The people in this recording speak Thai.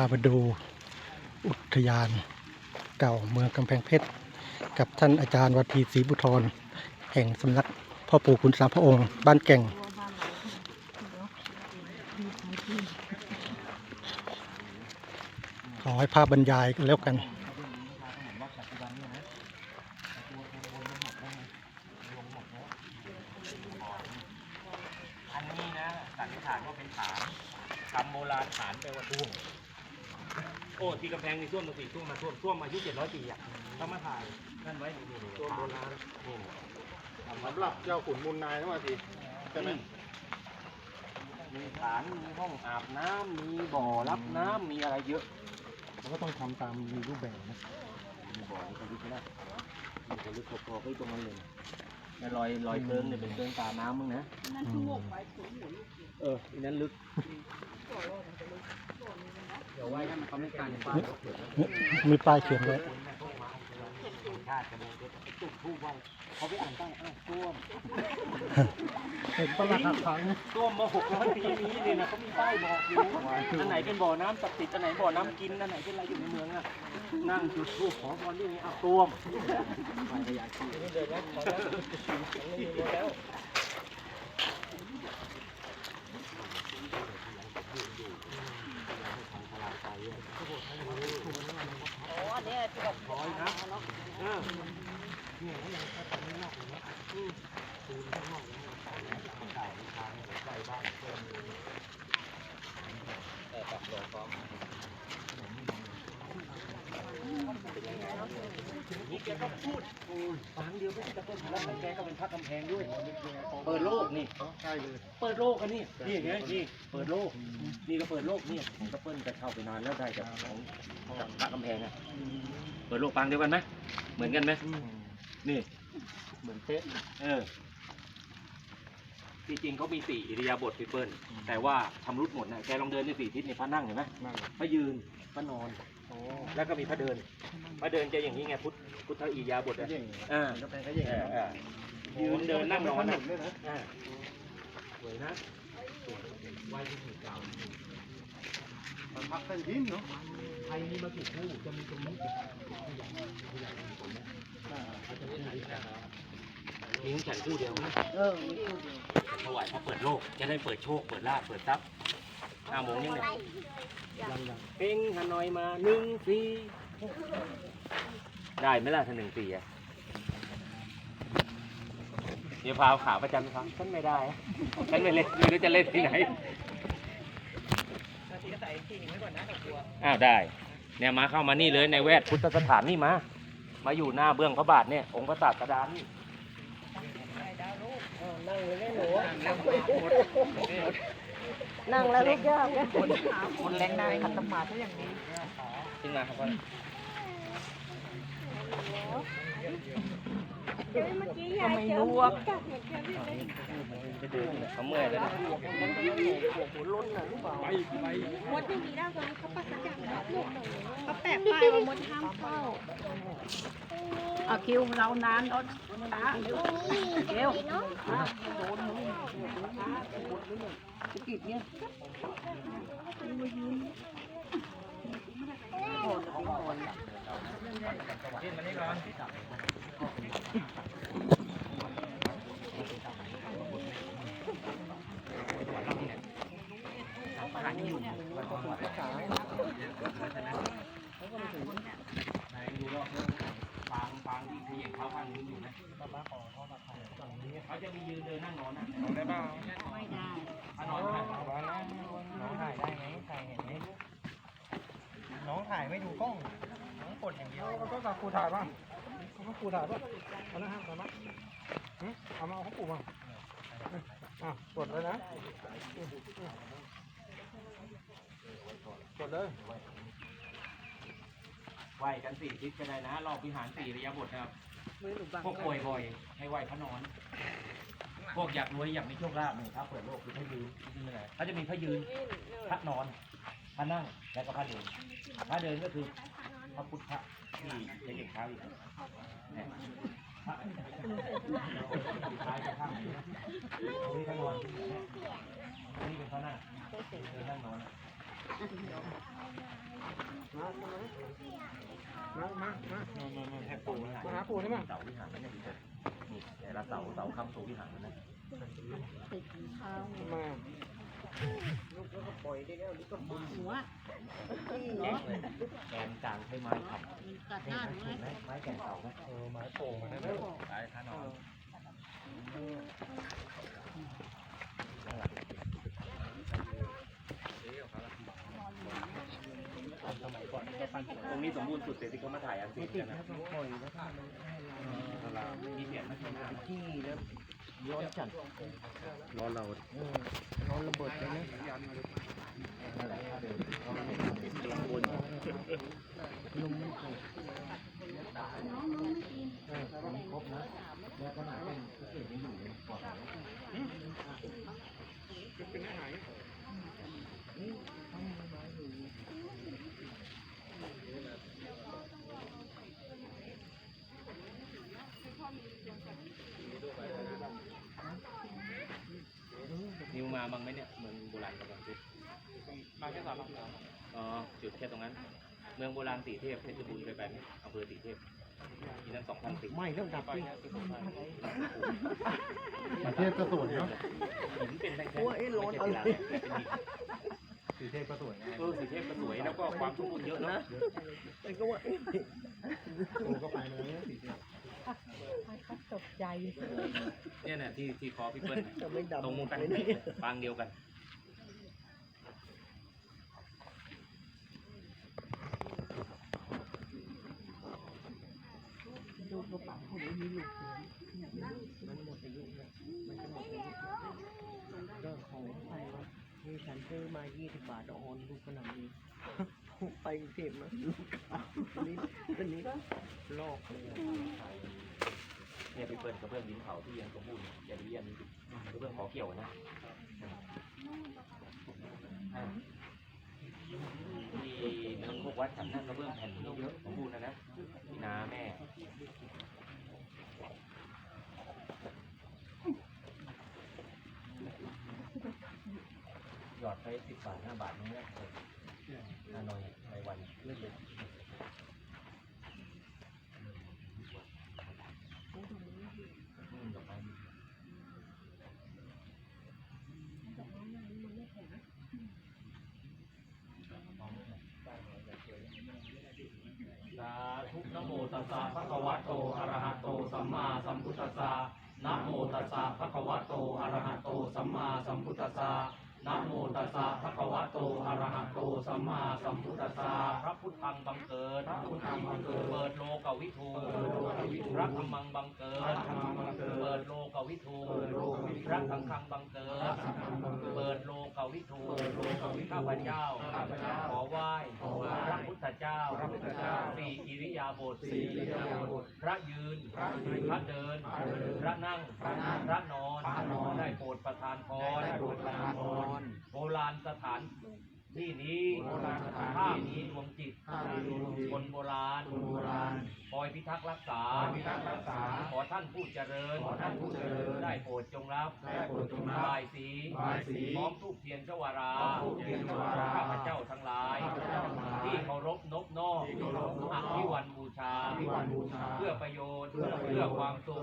าไปดูอุทยานเก่าเมืองกำแพงเพชร กับท่านอาจารย์วัดทีศรีบุทรแห่งสำนักพ่อปู่ขุนสามพระองค์บ้านแก่ง ขอให้ภาพบรรยายกันแล้วกันอันนี้นะสันนิษฐานว่าเป็นฐานคำโบราณฐานแปลว่าท่วม โอ้ที่กำแพงนี่ท่วมมาสี่ท่วมมาท่วมท่วมมาอายุเจ็ดร้อยปีอะต้องมาถ่ายนั่นไว้นี่นี่ท่วมโบราณนี่สำหรับเจ้าขุนมูลนายเข้ามาทีใช่ไหมมีฐานมีห้องอาบน้ำมีบ่อรับน้ำมีอะไรเยอะ มันก็ต้องทำตามมีรูปแบบนะมีบ่อมีคนลึกนะมีคนลึกพอๆไปตรงนั้นเลยแล้วรอยรอยเคิงเนี่ยเป็นเคิงตาน้ำมึงนะเอออันนั้นลึกเดี๋ยวไว้ให้มันเขาไม่การป้ายรถเกิด มีป้ายเขียนไว้ชาติกระโดดเด็กจุดทูบไว้เขาไปอ่านตั้งอ้าวต้วมเห็นประหลัดหักขังต้วมมาหกร้อยปีนี้เลยนะเขามีป้ายบอกอยู่อันไหนเป็นบ่อน้ำศักดิ์สิทธิ์อันไหนบ่อน้ำกินอันไหนเป็นอะไรอยู่ในเมืองอะนั่งจุดทูบขอพรด้วยนี่อ้าวต้วมไปขยายชีนี่เลยนะขอแล้ว อ๋ออันนี้ที่แบบขอนนี้นอกเลยนะเออนี่ แกก็พูดฟังเดียวก็จะต้นแล้วของแกก็เป็นพระกำแพงด้วย เปิดโลกนี่ ใช่เลย เปิดโลกกันนี่นี่ไงนี่เปิดโลก นี่ก็เปิดโลกนี่ผมก็เปิ้ลจะเข้าไปนานแล้วได้จากของจากพระกำแพงอะเปิดโลกปังเดียวกันไหมเหมือนกันไหมนี่ เหมือนเป๊ะเออที่จริงเขามีสี่อิริยาบถพี่เปิ้ลแต่ว่าทำรุดหมดนะแกลองเดินในสี่ทิศในพระนั่งเห็นไหมนั่งพระยืนพระนอนโอ้แล้วก็มีพระเดินพระเดินจะอย่างนี้ไงพุทธ พุทธอิริยาบถก็อะเย่งอ่าก็แพงก็เย่งเออเออยืนเดินนั่งนอนหนะนุนด้วยนะอ่าสวยนะสวยไหวที่ถึงเก่ามันพักเป็นดินเนาะใครมีมากี่คู่จะมีตรงนี้มีฉันคู่เดียวนะเออมีคู่เดียวถวายพระเปิดโลก จะได้เปิดโชค เปิดลาภเปิดทรัพย์ห้าโมงยังเนี่ยยังยังเพ่งฮานอยมาหนึ่งสี่ ได้ไหมล่ะถ้าหนึ่งสี่อะเดี๋ยวพาเอาขาประจำครับฉันไม่ได้อะฉันไม่เล่นไม่รู้จะเล่นที่ไหนอ้าวได้ เนี่ยมาเข้ามานี่เลยในแวดพุทธสถานนี่มา มาอยู่หน้าเบื้องพระบาทเนี่ยองค์พระศาสดานี่เออนั่งเลยแม่หนูนั่งไปหมดนั่งแล้วลูกยากนะคนแรงได้ขัดสมาธิอย่างนี้ขึ้นมาครับพ่อ ก็ไม่รู้ว่าเดินเขาเมื่อยแล้วนะมดไม่มีแล้วตอนนี้เขาประกาศแล้วเขาแปะป้ายว่ามดห้ามเข้าเอาคิวเรานานเอาช้าเร็วเร็วสกิดเนี่ย เขาจะมียืนเดินนั่งนอนนะไม่ได้เขานอนนะน้องถ่ายได้ไหมถ่ายเห็นไหมน้องถ่ายไม่ดูกล้อง น้องกดอย่างเดียวก็กับครูถ่าย ป่ะก็ครูถ่ายป่ะเอาละฮะเอาละเอามาเอาของปูมาอะกดเลยนะกดเลยไหวกันสี่ทิศก็ได้นะรอบวิหารสี่ระยะบทนะครับ พวกป่วยบ่อย ให้ไหวพระนอน พวกอยากรวยอยากมีโชคลาภนี่ครับเปิดโลกคือพระยืนเขาจะมีพระยืน พระนอน พระนั่ง แล้วก็พระเดิน พระเดินก็คือ พระพุทธที่จะเก็บเท้าอยู่เนี่ยพระท้ายจะข้างนี้นะตรงนี้พระนอนนี่ยตรงนี้เป็นพระนั่งเดินนั่งนอนมามามามามาแทบปูมาหาปูได้มั้ยเสาวิหารนั่นเนี่ยพี่เปิ้ลนี่แต่ละเสาเสาคำสูวิหารนั่นนะ มา หัวแกงเลยแกงจางใช้ไม้ขับกัดหนี่น้านะหนูถูกไหเลมยไม้แกงเสานะเออไม้โป่งมาแล้วไม้ท่านอนตรงนี้สมบูรณ์สุดเลยที่เขามาถ่ายอันซีนกันนะมีเสียงไหมที่แล้วร้อนจัดร้อนเราร้อนระเบิดเลยนะ นั่นแหละเดินร้อนวนลมไม่ครบครบนะแล้วก็หนาเป็นพิเศษไม่อยู่เลยก่อนเป็นอาหารนิวมาบ้างไหมเนี่ยเมืองโบราณกำลังจุด มาแค่สามลำ อ๋อ จุดแค่ตรงนั้น เมืองโบราณสีเทพเพชรบูรณ์เคยไปไหมอำเภอสีเทพมีทั้งสองพันสีไม่เรื่องดับไปประเทศก็สวยเนาะหินเป็นแท่งๆไม่ใช่ศิลาเนี่ยเป็นหิน สีเทพก็สวยเออสีเทพก็สวยแล้วก็ความสมบูรณ์เยอะเนอะปูก็ไปเลยสีเทพตกใจ เนี่ยน่ะที่ที่คอพี่เปิ้ลตรงกันปางเดียวกัน ก็ของไปว่าที่ฉันซื้อมา 20 บาทโอนลูกขนาดนี้ ไปกรุงเทพมาลูกค้าวันนี้วันนี้ก็ลอกเลยอะเนี่ยพี่เปิ้ลกระเบื้องดินเผาที่ยังสมบูรณ์อย่าไปเยี่ยมกระเบื้องขอเกี่ยวนะอ่าที่เมืองพวกวัดฉันนั่งกระเบื้องแผ่นนี้เยอะสมบูรณ์นะนะพี่นาแม่ หยอดไปสิบบาทห้าบาทนี่นะฮานอยในวันเลื่อนเลยอืมดอกไม้สาธุนะโมตัสสะภะคะวะโตอะระหะโตสัมมาสัมพุทธัสสะนะโมตัสสะภะคะวะโตอะระหะโตสัมมาสัมพุทธัสสะ นะโมตัสสะภะคะวะโต อะระหะโต สัมมาสัมพุทธัสสะ พระพุทธังบังเกิด พระพุทธังบังเกิด เปิดโลกวิทูเปิดโลกวิทูพระธรรมังบังเกิด พระธรรมังบังเกิด เปิดโลกวิทูเปิดโลกวิทูพระสังฆังบังเกิดเปิดโลกวิทูเปิดโลกวิทูข้าพเจ้าข้าพเจ้าขอไหว้ขอไหว้พระพุทธเจ้าพระพุทธเจ้าสี่อิริยาบถสี่อิริยาบถพระยืน พระยืนพระเดิน พระนั่ง พระนั่งพระนอนพระนอนได้โปรดประทานพรได้โปรดประทานพรโบราณสถาน ที่นี้ถ้ามีดวงจิตคนโบราณคอยพิทักษ์รักษา ขอท่านผู้เจริญได้โปรดจงรับบายสีพร้อมทูกเทียนชวาราข้าพเจ้าทั้งหลาย ที่เคารพนบนอบอภิวันบูชา เพื่อประโยชน์ เพื่อความสุข